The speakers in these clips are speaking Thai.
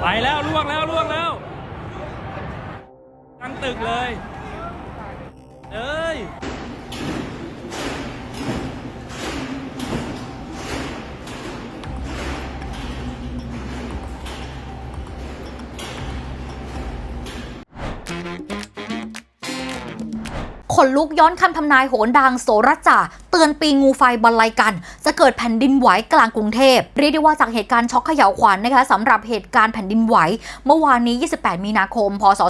ไปแล้วล่วงแล้วล่วงแล้วตั้งตึกเลย เอ้ย นลุกย้อนคำทำนายโหนดังโสรจ่าเตือนปีงูไฟบรรลัยกัน จะเกิดแผ่นดินไหวกลางกรุงเทพ เรียกได้ว่าจากเหตุการณ์ช็อกเขย่าวขวัญนะคะสำหรับเหตุการณ์แผ่นดินไหว เมื่อวานนี้ 28 มีนาคม พศ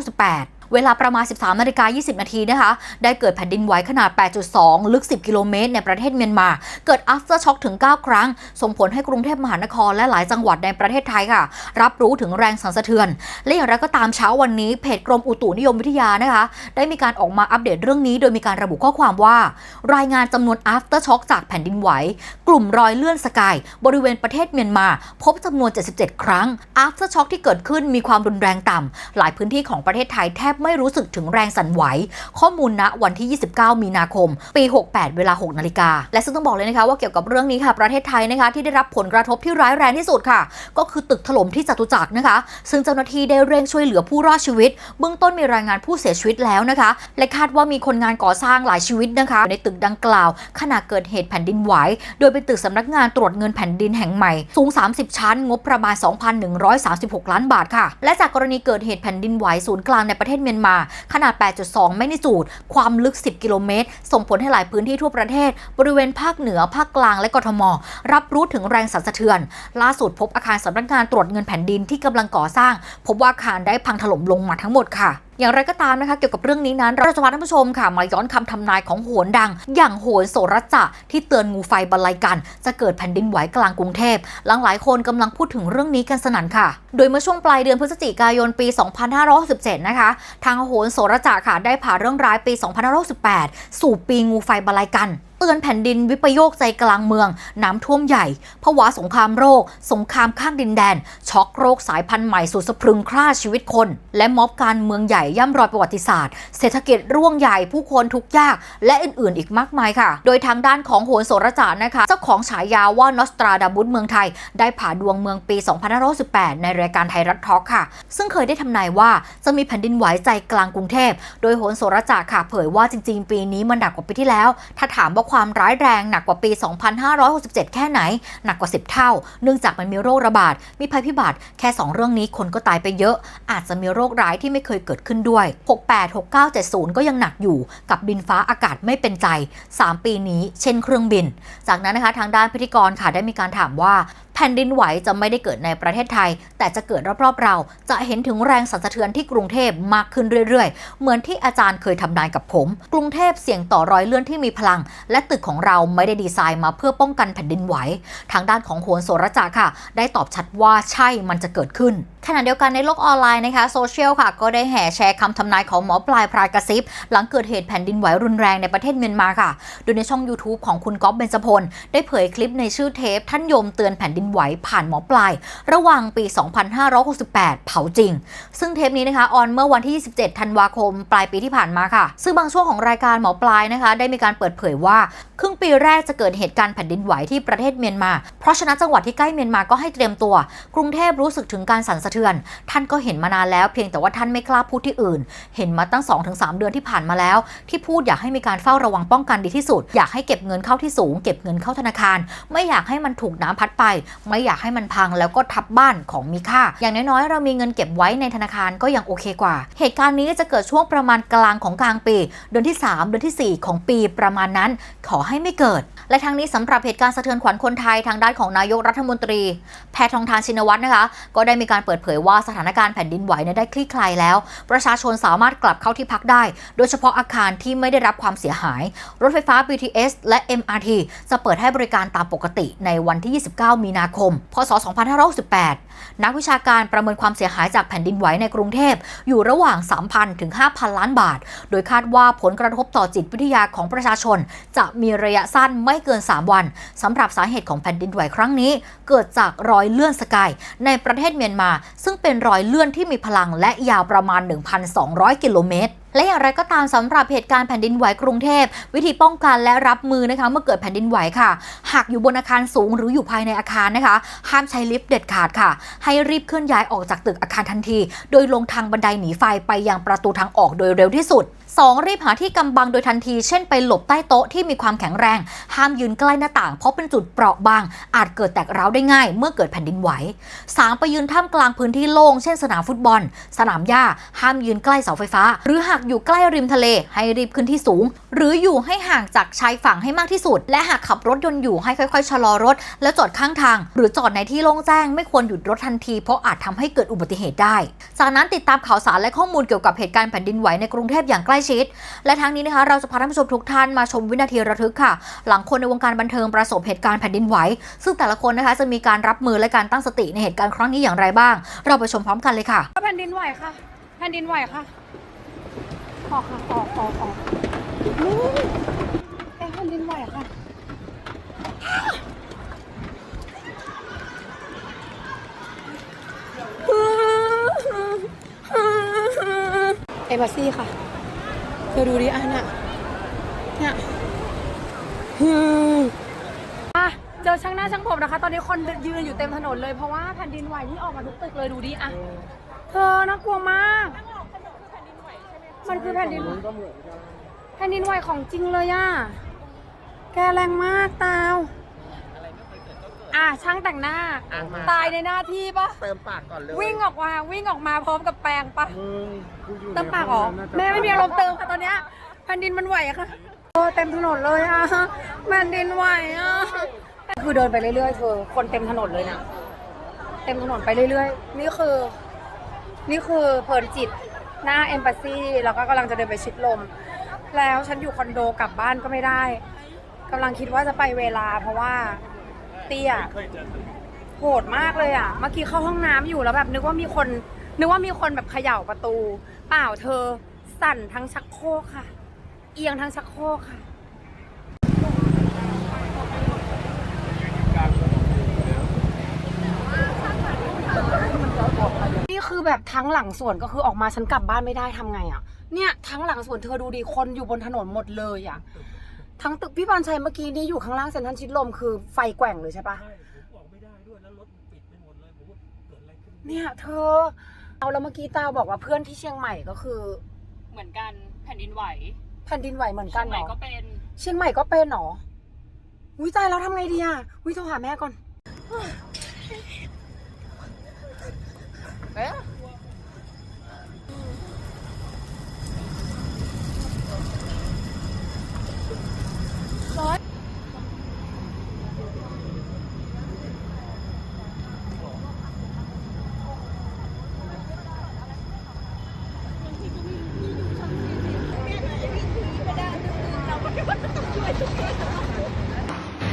2568 เวลาประมาณ 13นาฬิกา20 นาทีนะคะ ได้เกิดแผ่นดินไหวขนาด 8.2 ลึก 10 กิโลเมตร ในประเทศเมียนมา เกิด after shock ถึง 9 ครั้ง ส่งผลให้กรุงเทพมหานครและหลายจังหวัดในประเทศไทยค่ะ รับรู้ถึงแรงสั่นสะเทือน และอย่างไรก็ตามเช้าวันนี้เพจกรมอุตุนิยมวิทยานะคะ ได้มีการออกมาอัปเดตเรื่องนี้ โดยมีการระบุข้อความว่า รายงานจำนวน after shock จากแผ่นดินไหว กลุ่มรอยเลื่อนสกายบริเวณประเทศเมียนมา พบจำนวน 77 ครั้ง after shock ที่เกิดขึ้นมีความรุนแรงต่ำหลายพื้นที่ของประเทศไทยแทบไม่รู้สึกถึงแรงสั่นไหว ข้อมูลณวันที่ 29 มีนาคม ปี 68 เวลา 6 นาฬิกา และซึ่งต้องบอกเลยนะคะว่าเกี่ยวกับเรื่องนี้ค่ะ ประเทศไทยนะคะที่ได้รับผลกระทบที่ร้ายแรงที่สุดค่ะ ก็คือตึกถล่มที่จตุจักรนะคะ ซึ่งเจ้าหน้าที่ได้เร่งช่วยเหลือผู้รอดชีวิต เบื้องต้นมีรายงานผู้เสียชีวิตแล้วนะคะ และคาดว่ามีคนงานก่อสร้างหลายชีวิตนะคะ ในตึกดังกล่าว ขณะเกิดเหตุแผ่นดินไหว โดยเป็นตึกสำนักงานตรวจเงินแผ่นดินแห่งใหม่ สูง 30 ชั้น งบประมาณ 2,136 ล้านบาทค่ะ และจากกรณีเกิดเหตุแผ่นดินไหวศูนย์กลางในประเทศเมียนมา ขนาด 8.2ไม่นิจูด ความลึก 10 กิโลเมตร ส่งผลให้หลายพื้นที่ทั่วประเทศ บริเวณภาคเหนือ ภาคกลาง และกทม รับรู้ถึงแรงสั่นสะเทือน ล่าสุดพบอาคารสำนักงานตรวจเงินแผ่นดินที่กำลังก่อสร้าง พบว่าอาคารได้พังถล่มลงมาทั้งหมดค่ะ อย่างไรก็ตามนะคะ เกี่ยวกับเรื่องนี้นั้น เราจะพาท่านผู้ชมค่ะ มาย้อนคำทำนายของโหนดัง อย่างโหนโสรจะที่เตือนงูไฟบรรลัยกัน จะเกิดแผ่นดินไหวกลางกรุงเทพหลังหลายคนกำลังพูดถึงเรื่องนี้กันสนั่นค่ะ โดยเมื่อช่วงปลายเดือนพฤศจิกายนปี 2567 นะคะ ทางโหนโสรจะค่ะได้ผ่าเรื่องร้ายปี 2568 สู่ปีงูไฟบรรลัยกัน ตือนแผ่นดินวิปโยคใจกลางเมือง น้ำท่วมใหญ่ภาวะสงครามโรค สงครามข้างดินแดน ช็อกโรคสายพันธุ์ใหม่สุดสะพรึงฆ่าชีวิตคน และม็อบการเมืองใหญ่ย่ำรอยประวัติศาสตร์ เศรษฐกิจร่วงใหญ่ผู้คนทุกยาก และอื่นๆ อีกมากมายค่ะ โดยทางด้านของโหนโสรจารนะคะ เจ้าของฉายาว่านอสตราดาบุสเมืองไทย ได้ผ่าดวงเมืองปี2518ในรายการไทยรัฐทอล์กค่ะ ซึ่งเคยได้ทำนายว่าจะมีแผ่นดินไหวใจกลางกรุงเทพ โดยโหนโสรจารค่ะ เผยว่าจริง ๆ ปีนี้มันหนักกว่าปีที่แล้ว ถ้าถามว่าความร้ายแรงหนักกว่าปี 2567 แค่ไหน หนักกว่า 10 เท่า เนื่องจากมันมีโรคระบาด มีภัยพิบัติ แค่ 2 เรื่องนี้คนก็ตายไปเยอะ อาจจะมีโรคร้ายที่ไม่เคยเกิดขึ้นด้วย 68 69 70 ก็ยังหนักอยู่ กับดินฟ้าอากาศไม่เป็นใจ 3 ปีนี้ เช่นเครื่องบิน จากนั้นนะคะทางด้านพิธีกรค่ะได้มีการถามว่า ผ่นดินไหวจะไม่ได้เกิดในประเทศไทย แต่จะเกิดรอบๆ เราจะเห็นถึงแรงสั่นสะเทือนที่กรุงเทพมากขึ้นเรื่อยๆ เหมือนที่อาจารย์เคยทำนายกับผม กรุงเทพเสี่ยงต่อรอยเลื่อนที่มีพลัง และตึกของเราไม่ได้ดีไซน์มาเพื่อป้องกันแผ่นดินไหว ทางด้านของโหนโสรจาค่ะ ได้ตอบชัดว่าใช่มันจะเกิดขึ้นขณะเดียวกันในโลกออนไลน์นะคะโซเชียลค่ะ ก็ได้แห่แชร์คำทำนายของหมอปลายพรายกระซิบ หลังเกิดเหตุแผ่นดินไหวรุนแรงในประเทศเมียนมาค่ะ โดยในช่อง YouTube ของคุณก๊อฟเบญจพล ได้เผยคลิปในชื่อเทป ท่านยมเตือนแผ่นดินไหวผ่านหมอปลาย ระหว่างปี 2568 เผาจริง ซึ่งเทปนี้นะคะออนเมื่อวันที่ 27 ธันวาคม ปลายปีที่ผ่านมาค่ะ ซึ่งบางช่วงของรายการหมอปลายนะคะ ได้มีการเปิดเผยว่าครึ่งปีแรกจะเกิดเหตุการณ์แผ่นดินไหวที่ประเทศเมียนมา เพราะฉะนั้นจังหวัดที่ใกล้เมียนมาก็ให้เตรียมตัว กรุงเทพรู้สึกถึงการสั่นสะเทือน ท่านก็เห็นมานานแล้ว เพียงแต่ว่าท่านไม่กล้าพูดที่อื่น เห็นมาตั้ง 2-3 เดือนที่ผ่านมาแล้ว ที่พูดอยากให้มีการเฝ้าระวังป้องกันดีที่สุด อยากให้เก็บเงินเข้าที่สูง เก็บเงินเข้าธนาคาร ไม่อยากให้มันถูกน้ำพัดไป ไม่อยากให้มันพังแล้วก็ทับบ้านของมีค่า อย่างน้อยๆ เรามีเงินเก็บไว้ในธนาคารก็ยังโอเคกว่า เหตุการณ์นี้จะเกิดช่วงประมาณกลางของกลางปี เดือนที่ 3 เดือนทีสี่4 ของปีประมาณนั้น ขอให้ไม่เกิด และทั้งนี้สำหรับเหตุการณ์สะเทือนขวัญคนไทยทางด้านของนายกรัฐมนตรี แพทองทานชินวัตรนะคะ ก็ได้มีการเปิดเผยว่าสถานการณ์แผ่นดินไหวเนี่ยได้คลี่คลายแล้ว ประชาชนสามารถกลับเข้าที่พักได้ โดยเฉพาะอาคารที่ไม่ได้รับความเสียหาย รถไฟฟ้า BTS และ MRT จะเปิดให้บริการตามปกติในวันที่ 29 มีนาคม พศ 2568 นักวิชาการประเมินความเสียหายจากแผ่นดินไหวในกรุงเทพ อยู่ระหว่าง 3,000 ถึง 5,000 ล้านบาท โดยคาดว่าผลกระทบต่อจิตวิทยาของประชาชน จะมีระยะสั้นไม่เกิน 3 วันสำหรับสาเหตุของแผ่นดินไหวครั้งนี้ เกิดจากรอยเลื่อนสกายในประเทศเมียนมาซึ่งเป็นรอยเลื่อนที่มีพลังและยาวประมาณ 1,200 กิโลเมตร และอย่างไรก็ตามสำหรับเหตุการณ์แผ่นดินไหวกรุงเทพ วิธีป้องกันและรับมือนะคะเมื่อเกิดแผ่นดินไหวค่ะ หากอยู่บนอาคารสูงหรืออยู่ภายในอาคารนะคะ ห้ามใช้ลิฟต์เด็ดขาดค่ะ ให้รีบเคลื่อนย้ายออกจากตึกอาคารทันที โดยลงทางบันไดหนีไฟไปยังประตูทางออกโดยเร็วที่สุด 2. รีบหาที่กำบังโดยทันที เช่นไปหลบใต้โต๊ะที่มีความแข็งแรง ห้ามยืนใกล้หน้าต่าง เพราะเป็นจุดเปราะบาง อาจเกิดแตกร้าวได้ง่าย เมื่อเกิดแผ่นดินไหว 3. ไปยืนท่ามกลางพื้นที่โล่ง เช่นสนามฟุตบอล สนามหญ้า ห้ามยืนใกล้เสาไฟฟ้า หรือหากอยู่ใกล้ริมทะเล ให้รีบขึ้นที่สูง หรืออยู่ให้ห่างจากชายฝั่งให้มากที่สุด และหากขับรถยนต์อยู่ให้ค่อยๆชะลอรถ แล้วจอดข้างทาง หรือจอดในที่โล่งแจ้งไม่ควรหยุดรถทันที เพราะอาจทำให้เกิดอุบัติเหตุได้ จากนั้นติดตามข่าวสารและข้อมูลเกี่ยวกับเหตุการณ์แผ่นดินไหวในกรุงเทพอย่างใกล้ชิด และทั้งนี้นะคะเราจะพาท่านผู้ชมทุกท่านมาชมวินาทีระทึกค่ะ หลังคนในวงการบันเทิงประสบเหตุการณ์แผ่นดินไหว ซึ่งแต่ละคนนะคะจะมีการรับมือและการตั้งสติในเหตุการณ์ครั้งนี้อย่างไรบ้าง เราไปชมพร้อมกันเลยค่ะแผ่นดินไหวค่ะแผ่นดินไหวค่ะ ออกค่ะออกออกออกนู่นเอ๊ะแผ่นดินไหวค่ะเอมบาซี่ค่ะ เธอดูดิอะเนี่ยเนี่ยอะเจอช่างหน้าช่างผมนะคะ ตอนนี้คนยืนอยู่เต็มถนนเลยเพราะว่าแผ่นดินไหวที่ออกมาทุกตึกเลยดูดิอะ เธอน่ากลัวมาก มันคือแผ่นดินไหวแผ่นดินไหวของจริงเลยอะ แกแรงมากตาวอะช่างแต่งหน้า อะมา ตายในหน้าที่ปะเติมปากก่อนเลยวิ่งออกมาวิ่งออกมาพร้อมกับแปรงปะมึงกูอยู่ในเติมปากเหรอห้งน้ำน่าจะแม่ไม่มีอารมณ์เติมค่ะตอนเนี้ยแผ่นดินมันไหวอะค่ะโอ้เต็มถนนเลยอะแผ่นดินไหวอะคือเดินไปเรื่อยๆเธอคนเต็มถนนเลยนะเต็มถนนไปเรื่อยๆ นี่คือ นี่คือเพลินจิต หน้าเอมบาซีแล้วก็กำลังจะเดินไปชิดลม แล้วฉันอยู่คอนโดกลับบ้านก็ไม่ได้กำลังคิดว่าจะไปเวลาเพราะว่าเตี้ยโหดมากเลยอะ เมื่อกี้เข้าห้องน้ำอยู่แล้วแบบนึกว่ามีคน นึกว่ามีคนแบบเขย่าประตู เปล่าเธอ สั่นทั้งชักโครกค่ะ เอียงทั้งชักโครกค่ะ คือแบบทั้งหลังสวนก็คือออกมาฉันกลับบ้านไม่ได้ทำไงอะ เนี่ยทั้งหลังสวนเธอดูดิคนอยู่บนถนนหมดเลยอะ ทั้งตึกพี่บอลชัยเมื่อกี้นี่อยู่ข้างล่างเซ็นทรัลชิดลมคือไฟแกว่งเลยใช่ปะเนี่ย เธอ เอาแล้วเมื่อกี้ตาวบอกว่าเพื่อนที่เชียงใหม่ก็คือ เหมือนกันแผ่นดินไหวแผ่นดินไหวเหมือนกันเชียงเหใหรม่อก็เป็นเชียงใหม่ก็เป็นเหรออุ้ยตายแล้วทำไงดีอะอุ้ยโทรหาแม่ก่อนแผ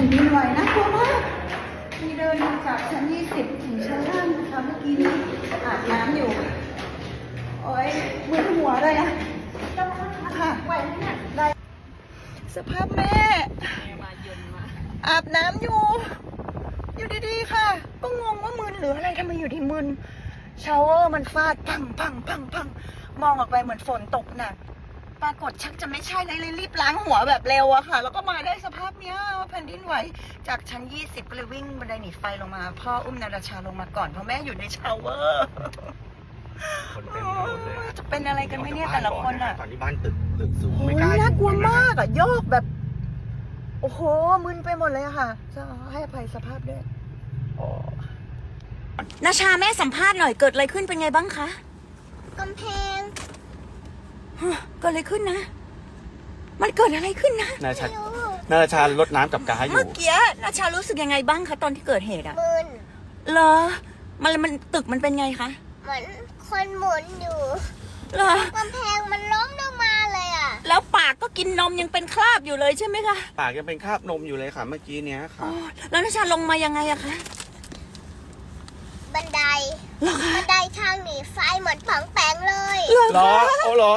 ่นดินไหวนะกลัวมากมีเดินมาจากชั้น 20 ถึงชั้นล่างนะคะเมื่อกี้นี้อาบน้ำอยู่ โอ้ยมือหัวเลยอะค่ะไหวไหมเนี่ยได้ สภาพแม่ อาบน้ำอยู่ อยู่ดีๆค่ะ ก็งงว่ามึนหรืออะไรทำไมอยู่ที่มึนชาวเวอร์มันฟาดพังพังพังพังมองออกไปเหมือนฝนตกหนักปรากฏชักจะไม่ใช่เลยเลยรีบล้างหัวแบบเร็วอะค่ะ แล้วก็มาได้สภาพเนี้ยแผ่นดินไหว จากชั้น 20ก็เลยวิ่งบันไดหนีไฟลงมา พ่ออุ้มนาราชาลงมาก่อนเพราะแม่อยู่ในชาวเวอร์คนเต็มถนนเลยจะเป็นอะไรกันไหมเนี่ยแต่ละคนอะตอนนี้บ้านตึก ตึกสูงโอ้ไม่ยกล้าน่ากลัวอยู่มากอะโยกแบบ โอ้โหมึนไปหมดเลยอะค่ะจะให้อภัยสภาพด้วยโอ้นาชาแม่สัมภาษณ์หน่อยเกิดอะไรขึ้นเป็นไงบ้างคะกำแพงฮะเกิดอะไรขึ้นนะ มันเกิดอะไรขึ้นนะ นาชารู้นาชาลดน้ำกับกาอยู่เมื่อกี้นาชารู้สึกยังไงบ้างคะตอนที่เกิดเหตุอะมึนเหรอ มันมันตึกมันเป็นไงคะเหมือนคนหมุนอยู่เหรอกำแพงมันล้ แล้วปากก็กินนมยังเป็นคราบอยู่เลยใช่ไหมคะปากยังเป็นคราบนมอยู่เลยค่ะ เมื่อกี้เนี้ยอ๋ค่ะอแล้วนาชาลงมายังไงอะคะบันได เหรอคะบันไดทางหนีไฟเหมือนผังแปงเลยเหรอโอ้เหรอ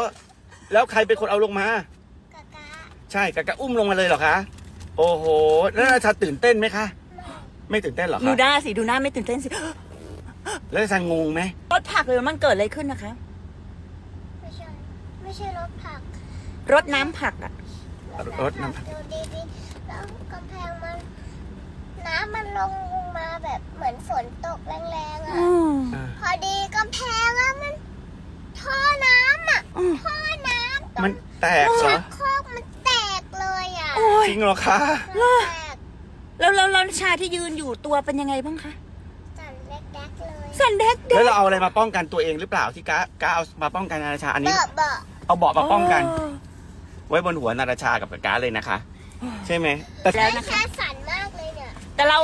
แล้วใครเป็นคนเอาลงมา กะกะใช่กะกะอุ้มลงมาเลยเหรอคะ โอ้โหแล้วนาชาตื่นเต้นไหมคะ ไม่ตื่นเต้นเหรอดูคะหน้าสิดูหน้าไม่ตื่นเต้นสิแล้วนาชางงไหมรถผักเลยมันเกิดอะไรขึ้นนะคะ ไม่ใช่ฮไม่ใช่รถผัก รดน้ำผักอะ รถน้ำผัก ดูดีๆแล้วกำแพงมัน น้ำมันลงมาแบบเหมือนฝนตกแรงๆอะ อ่า พอดีกำแพงอะมัน ท่อน้ำอะ อืม ท่อน้ำตรมันงแตกเหรชัอกโครกมันแตกเลยอะโอ้ยจริงเหรอคะ มันแตกแล้วแล้วแล้วชาที่ยืนอยู่ตัวเป็นยังไงบ้างคะสั่นแดกๆเลยสันเด็กเด็แล้วกเราเอาอะไรมาป้องกันตัวเองหรือเปล่าที่ก้าก้าเอามาป้องกันนาราชาอันนี้ เบอะเบอะเอาเบาะมาป้องกัน ไว้บนหัวนาราชากับก้าเลยนะคะ ใช่ไหมแต่แล้วไม่นะคะใช่สั่นมากเลยเนี่ยแต่เรา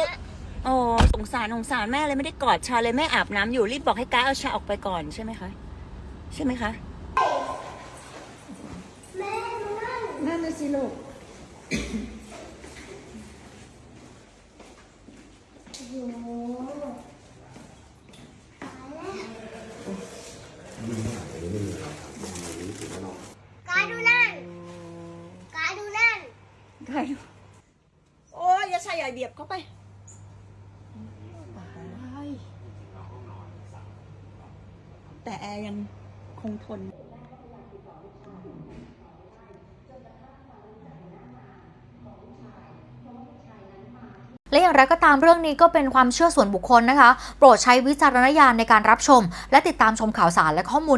โอ้สงสารสงสารแม่เลยไม่ได้กอดชาเลยแม่อาบน้ำอยู่รีบบอกให้ก้าเอาชาออกไปก่อนใช่ไหมคะใช่ไหมคะนั่นน่ะสิลูกกาดูนั่น กาดูนั่น โอ้ยอย่าชาอย่เบียบเข้าไปแต่แอร์ยังคงทน และอย่างไรก็ตามเรื่องนี้ก็เป็นความเชื่อส่วนบุคคลนะคะ โปรดใช้วิจารณญาณในการรับชม และติดตามชมข่าวสารและข้อมูล